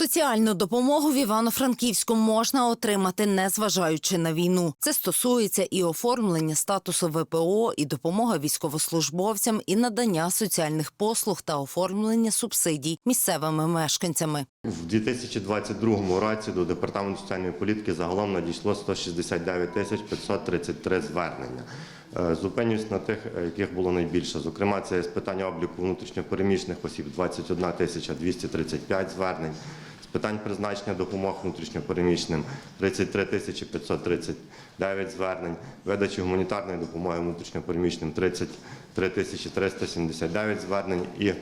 Соціальну допомогу в Івано-Франківську можна отримати, незважаючи на війну. Це стосується і оформлення статусу ВПО, і допомога військовослужбовцям, і надання соціальних послуг та оформлення субсидій місцевими мешканцями. В 2022 році до департаменту соціальної політики загалом надійшло 169 тисяч 533 звернення. Е, Зупинюсь на тих, е, яких було найбільше. Зокрема, це з питання обліку внутрішньопереміщених осіб 21 тисяча 235 звернень. Питань призначення допомог внутрішньопереміщеним 33 тисячі 539 звернень. Видачі гуманітарної допомоги внутрішньопереміщеним 33 тисячі 379 звернень. І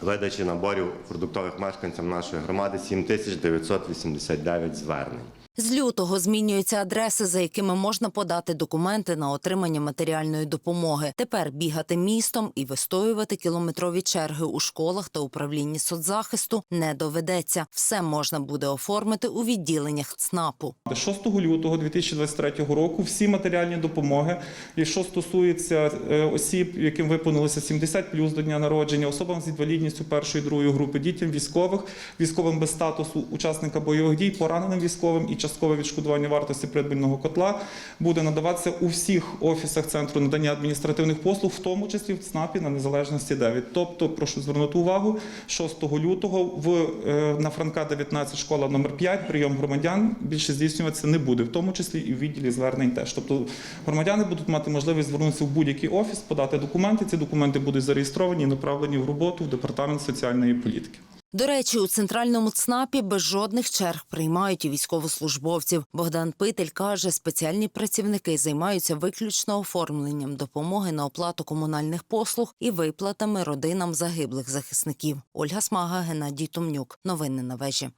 видачі наборів продуктових мешканцям нашої громади 7989 звернень. З лютого змінюються адреси, за якими можна подати документи на отримання матеріальної допомоги. Тепер бігати містом і вистоювати кілометрові черги у школах та управлінні соцзахисту не доведеться. Все можна буде оформити у відділеннях ЦНАПу. 6 лютого 2023 року всі матеріальні допомоги, і що стосується е, осіб, яким виповнилося 70 плюс до дня народження, особам з інвалідністю першої другої групи, дітям військових, військовим без статусу учасника бойових дій, пораненим військовим і часткове відшкодування вартості придбаного котла буде надаватися у всіх офісах центру надання адміністративних послуг, в тому числі в ЦНАПі на незалежності 9. Тобто, прошу звернути увагу, 6 лютого в е, на Франка 19 школа номер 5 прийом громадян більше здійснюватися не буде, в тому числі і в відділі звернень теж. Тобто громадяни будуть мати можливість звернутися в будь-який офіс, подати документи. Ці документи будуть зареєстровані і направлені в роботу в департамент соціальної політики. До речі, у центральному ЦНАПі без жодних черг приймають і військовослужбовців. Богдан Питель каже, спеціальні працівники займаються виключно оформленням допомоги на оплату комунальних послуг і виплатами родинам загиблих захисників. Ольга Смага, Геннадій Томнюк. Новини на вежі.